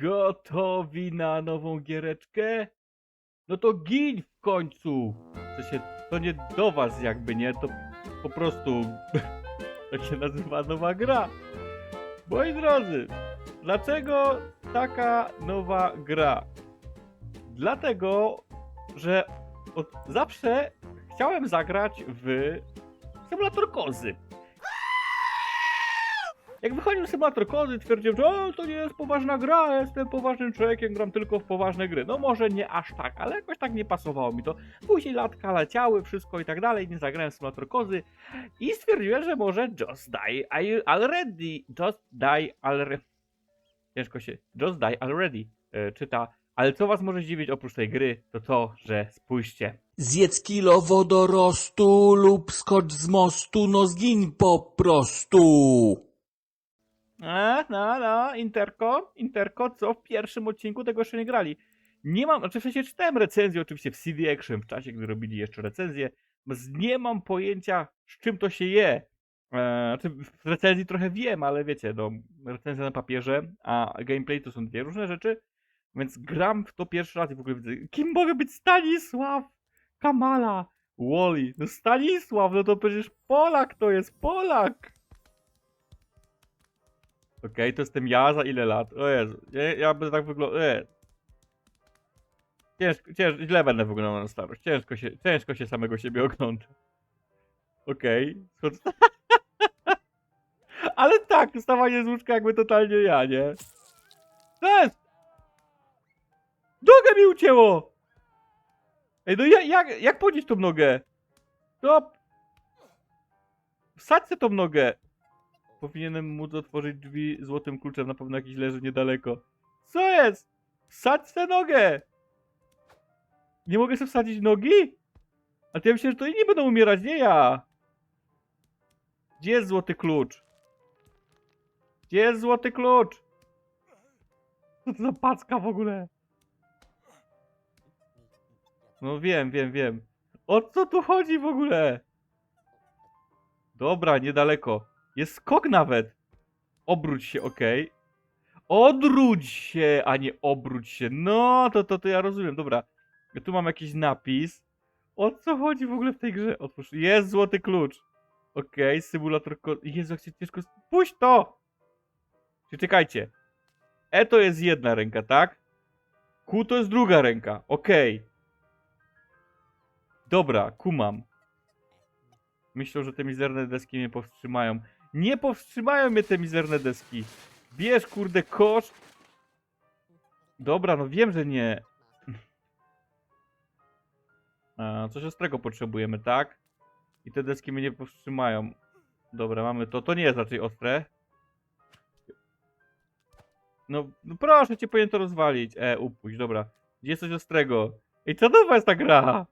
Gotowi na nową giereczkę? No to gin w końcu! To się, to nie do was jakby, nie? To po prostu tak się nazywa nowa gra. Moi drodzy, dlaczego taka nowa gra? Dlatego, że od zawsze chciałem zagrać w symulator kozy. Jak wychodził symulator kozy, twierdził, że o, to nie jest poważna gra, jestem poważnym człowiekiem, gram tylko w poważne gry. No może nie aż tak, ale jakoś tak nie pasowało mi to. Później latka leciały, wszystko i tak dalej, nie zagrałem w symulator kozy i stwierdziłem, że może Just Die Already, Just Die Already. Ciężko się, Just Die Already e, czyta. Ale co was może zdziwić oprócz tej gry, to to, że spójrzcie. Zjedz kilo wodorostu lub skocz z mostu, no zgiń po prostu. A, no, no, Interko, Interko, co w pierwszym odcinku tego jeszcze nie grali. Nie mam, znaczy w sensie czytałem recenzję oczywiście w CD Action w czasie, gdy robili jeszcze recenzję. Nie mam pojęcia, z czym to się je. E, znaczy w recenzji trochę wiem, ale wiecie, no, recenzja na papierze, a gameplay to są dwie różne rzeczy. Więc gram w to pierwszy raz i w ogóle widzę, kim mogę być Stanisław? Kamala, Wally, no Stanisław, no to przecież Polak to jest, Polak! Okej, to jestem ja za ile lat? O Jezu, ja, ja będę tak wyglądał. E. Ciężko, ciężko, źle będę wyglądał na starość. Ciężko się, ciężko się samego siebie ogląda. Okej. Ale tak, wstawanie z łóżka jakby totalnie ja, nie? Jest! Nogę mi ucięło! Ej, no ja, jak, jak podnieść tą nogę? Stop! Wsadźcie tą nogę! Powinienem móc otworzyć drzwi złotym kluczem, na pewno jakiś leży niedaleko. Co jest? Wsadź tę nogę! Nie mogę sobie wsadzić nogi? A to ja myślę, że to inni będą umierać, nie ja! Gdzie jest złoty klucz? Gdzie jest złoty klucz? Co to za packa w ogóle? No wiem, wiem, wiem. O co tu chodzi w ogóle? Dobra, niedaleko. Jest skok nawet. Obróć się, okej. Odwróć się, a nie obróć się. No, to, to, to ja rozumiem, dobra. Ja tu mam jakiś napis. O co chodzi w ogóle w tej grze? Otwórz. Jest złoty klucz. Okej, symulator ko... Jezu, jak się ciężko... Puść to! Czekajcie. E to jest jedna ręka, tak? Q to jest druga ręka. Okej. Dobra, kumam. Myślą, że te mizerne deski mnie powstrzymają. Nie powstrzymają mnie te mizerne deski. Bierz, kurde, kosz. Dobra, no wiem, że nie. A, coś ostrego potrzebujemy, tak? I te deski mnie nie powstrzymają. Dobra, mamy to. To nie jest raczej ostre. No, no proszę cię, powinien to rozwalić. E, upuść, dobra. Gdzie jest coś ostrego? Ej, co nowa jest ta gra?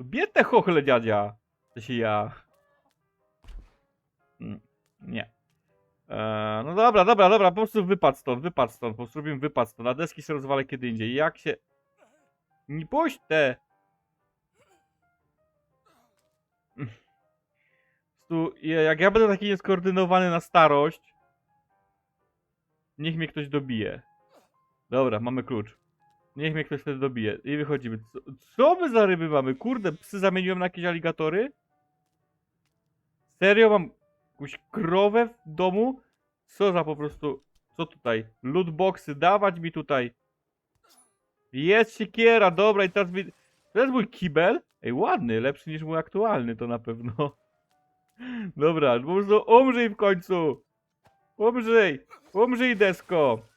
Biedne chochle dziadzia. To się ja. Mm, Nie. Eee, no dobra, dobra, dobra, po prostu wypad stąd, wypad stąd, po prostu robimy wypad stąd, a deski się rozwalę kiedy indziej. Jak się... Nie puść te! Je- jak ja będę taki nieskoordynowany na starość, niech mnie ktoś dobije. Dobra, mamy klucz. Niech mnie ktoś wtedy dobije. I wychodzimy. Co, co my za ryby mamy? Kurde, psy zamieniłem na jakieś aligatory? Serio mam jakąś krowę w domu? Co za po prostu... Co tutaj? Lootboxy, dawać mi tutaj. Jest siekiera, dobra i teraz mi... To jest mój kibel? Ej, ładny, lepszy niż mój aktualny to na pewno. Dobra, po prostu umrzyj w końcu! Umrzyj! Umrzyj, desko!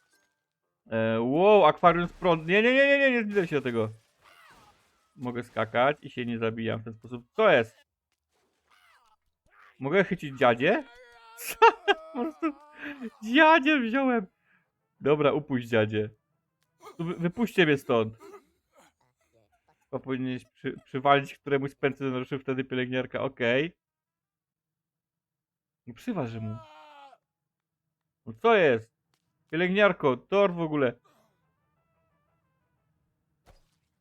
E, wow, akwarium z prąd. Nie, nie, nie, nie, nie, nie zbliżaj się do tego. Mogę skakać i się nie zabijam w ten sposób. Co jest? Mogę chycić dziadzie? Co? Po prostu dziadzie wziąłem. Dobra, upuść dziadzie. Wypuśćcie mnie stąd. Chyba powinieneś przy, przywalić któremuś z pensjonariuszy wtedy pielęgniarka. Okej. Nie przyważy mu. No co jest? Pielęgniarko, tor w ogóle.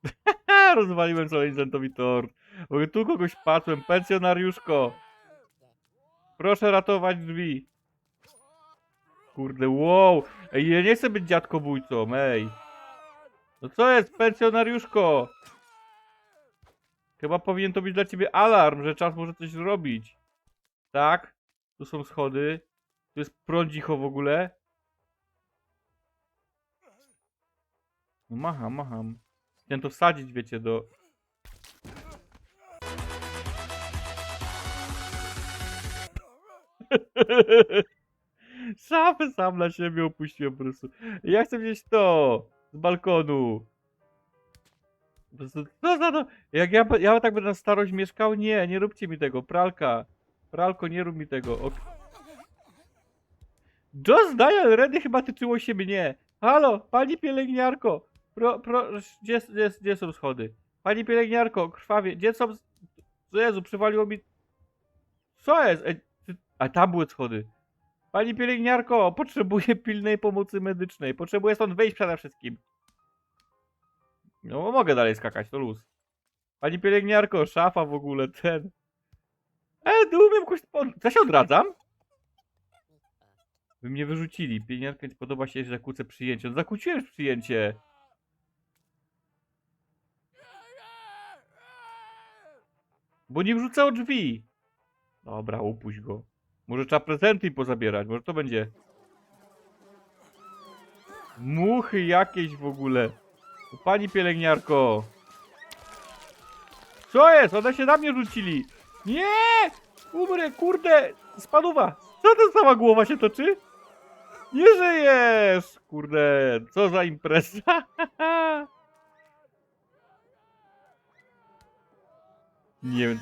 Rozwaliłem solenizantowi. W ogóle tu kogoś patrzyłem. Pensjonariuszko. Proszę ratować drzwi. Kurde, wow. Ej, ja nie chcę być dziadkobójcą, ej. No co jest, pensjonariuszko? Chyba powinien to być dla ciebie alarm, że czas może coś zrobić. Tak? Tu są schody. Tu jest prądzicho w ogóle. No macham, macham. Chciałem to wsadzić, wiecie, do... Szafę sam na siebie opuściłem po prostu. Ja chcę wziąć to z balkonu. Co za to? Jak ja, ja tak będę na starość mieszkał? Nie, nie róbcie mi tego. Pralka. Pralko, nie rób mi tego. Ok. Just Dial Ready chyba tyczyło się mnie. Halo, pani pielęgniarko. Pro, pro, gdzie, gdzie, gdzie są schody? Pani pielęgniarko, krwawie. Gdzie są... Jezu, przywaliło mi... Co jest? Ej, ty- A tam były schody. Pani pielęgniarko, potrzebuję pilnej pomocy medycznej. Potrzebuję stąd wyjść przede wszystkim. No, mogę dalej skakać, to luz. Pani pielęgniarko, szafa w ogóle, ten. E, tu umiem po- Co się odradzam? Wy mnie wyrzucili. Pielęgniarka nie podoba się, że zakłócę przyjęcie. No zakłóciłem już przyjęcie. Bo nie wrzucał drzwi. Dobra, upuść go. Może trzeba prezenty pozabierać, może to będzie... Muchy jakieś w ogóle. Pani pielęgniarko. Co jest? One się na mnie rzucili. Nie! Umrę, kurde! Spaduwa! Co to sama głowa się toczy? Nie żyjesz! Kurde, co za impreza? Nie wiem.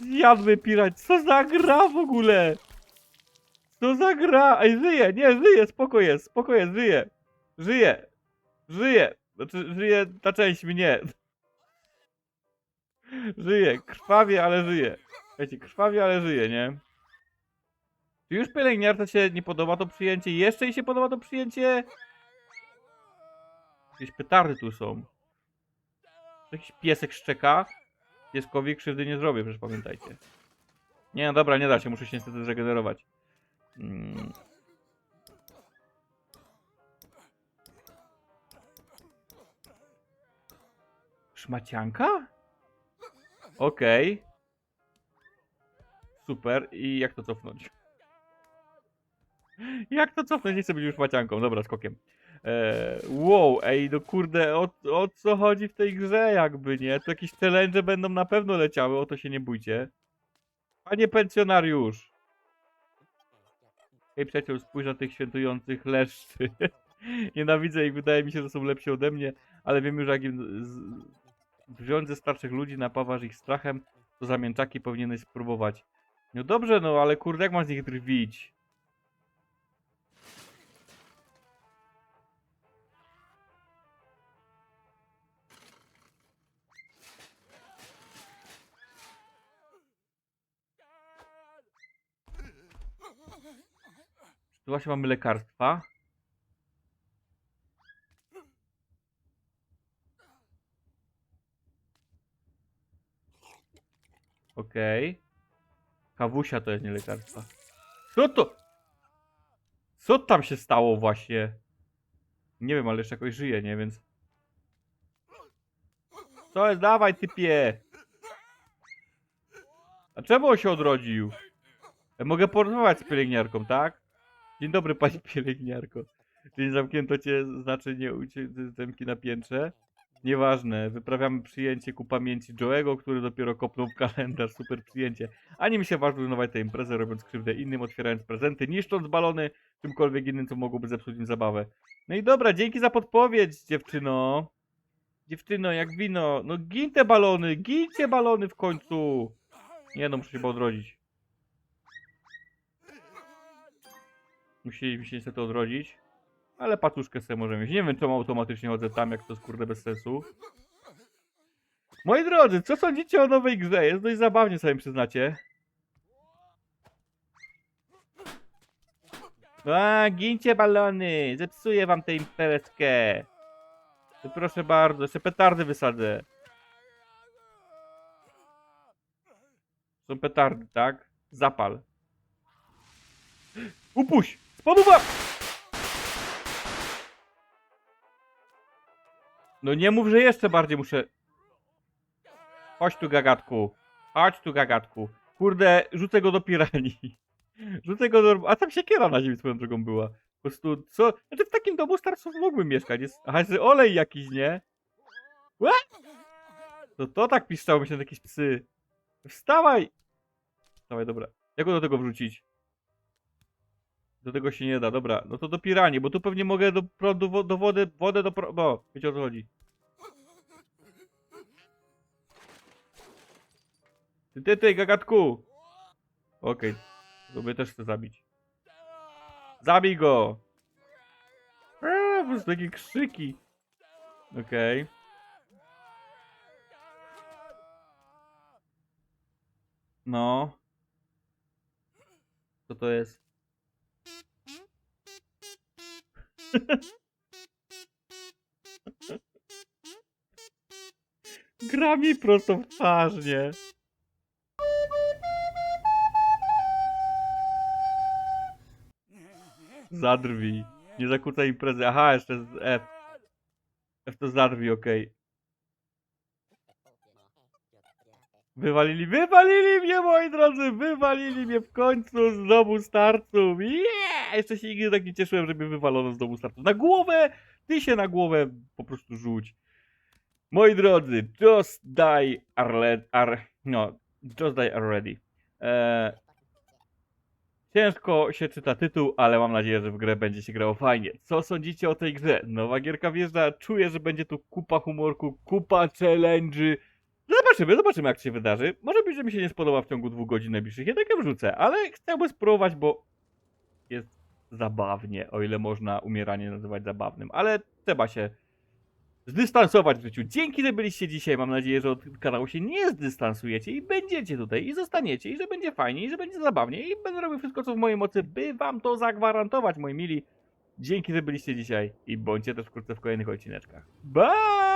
Jadły pirać, co za gra w ogóle? Co za gra? Ej, żyje, nie, żyje, spoko jest, spoko jest, żyje. Żyje. Żyje. Znaczy, żyje ta część mnie. Żyje, krwawie, ale żyje. Wiecie, krwawie, ale żyje, nie? Czy już pielęgniarce się nie podoba to przyjęcie? Jeszcze jej się podoba to przyjęcie? Jakieś petardy tu są. Jakiś piesek szczeka. Pieskowi krzywdy nie zrobię, przecież pamiętajcie. Nie, no dobra, nie da się, muszę się niestety zregenerować. Mm. Szmacianka? Okej. Super. I jak to cofnąć? Jak to cofnąć? Nie chcę być już szmacianką. Dobra, skokiem. Eee, wow, ej, no kurde, o, o co chodzi w tej grze jakby, nie? To jakieś challenge będą na pewno leciały, o to się nie bójcie. Panie pensjonariusz. Hej przyjaciół, spójrz na tych świętujących leszczy. Nienawidzę ich, wydaje mi się, że są lepsi ode mnie, ale wiem już, jak im z... wziąć ze starszych ludzi, napawasz ich strachem, to zamięczaki powinieneś spróbować. No dobrze, no ale kurde, jak mam z nich drwić? Tu właśnie mamy lekarstwa? Okej. Kawusia to jest nie lekarstwa. Co to? Co tam się stało właśnie? Nie wiem, ale jeszcze jakoś żyje, nie? Więc... Co jest? Dawaj, typie! A czemu on się odrodził? Ja mogę porozmawiać z pielęgniarką, tak? Dzień dobry, pani pielęgniarko. Czyli zamknięto cię, znaczy nie ucie- zamki na piętrze. Nieważne, wyprawiamy przyjęcie ku pamięci Joe'ego, który dopiero kopnął w kalendarz, super przyjęcie. Ani mi się waż zrujnować tę imprezę, robiąc krzywdę innym, otwierając prezenty, niszcząc balony, czymkolwiek innym, co mogłoby zepsuć im zabawę. No i dobra, dzięki za podpowiedź, dziewczyno. Dziewczyno, jak wino. No gin te balony, gincie balony w końcu. Nie no, muszę się odrodzić. Musieliśmy się niestety odrodzić. Ale patuszkę sobie możemy mieć. Nie wiem, czemu automatycznie chodzę tam, jak to jest kurde bez sensu. Moi drodzy, co sądzicie o nowej grze? Jest dość zabawnie, sobie przyznacie. A, gincie balony! Zepsuję wam tę imprezkę. Proszę bardzo, jeszcze petardy wysadzę. Są petardy, tak? Zapal. Upuść! Spoduwa! No nie mów, że jeszcze bardziej muszę... Chodź tu, gagatku. Chodź tu, gagatku. Kurde, rzucę go do piranii. Rzucę go do... A tam siekiera na ziemi swoją drogą była. Po prostu, co? Znaczy w takim domu starców mógłbym mieszkać. Jest... Aha, jest olej jakiś, nie? Łe? To to tak piszczało, myślę, że jakieś psy. Wstawaj! Wstawaj, dobra. Jak go do tego wrzucić? Do tego się nie da, dobra. No to do piranii, bo tu pewnie mogę do prądu, do wody, wodę do prądu... Bo, wiecie o co chodzi. Ty, ty, ty, gagatku! Okej, to mnie też chcę zabić. Zabij go! Eee, po prostu takie krzyki. Okej. No. Co to jest? Gra mi prosto w twarz, nie? Zadrwi. Nie zakłócaj imprezy. Aha, jeszcze z F. F to zadrwi, okej. Wywalili, wywalili mnie, moi drodzy! Wywalili mnie w końcu z domu starców! Yeah! Jeszcze się nigdy tak nie cieszyłem, że mnie wywalono z domu starców. Na głowę! Ty się na głowę po prostu rzuć. Moi drodzy, just die Arle... Ar... No, just die already. Eee, ciężko się czyta tytuł, ale mam nadzieję, że w grę będzie się grało fajnie. Co sądzicie o tej grze? Nowa gierka wjeżdża, czuję, że będzie tu kupa humorku, kupa challenge'y. No Zobaczymy, zobaczymy jak się wydarzy. Może być, że mi się nie spodoba w ciągu dwóch godzin najbliższych, jednak ją wrzucę, ale chciałbym spróbować, bo zabawnie, o ile można umieranie nazywać zabawnym, ale trzeba się zdystansować w życiu. Dzięki, że byliście dzisiaj. Mam nadzieję, że od kanału się nie zdystansujecie i będziecie tutaj i zostaniecie i że będzie fajnie i że będzie zabawnie i będę robił wszystko, co w mojej mocy, by wam to zagwarantować, moi mili. Dzięki, że byliście dzisiaj i bądźcie też wkrótce w kolejnych odcineczkach. Bye!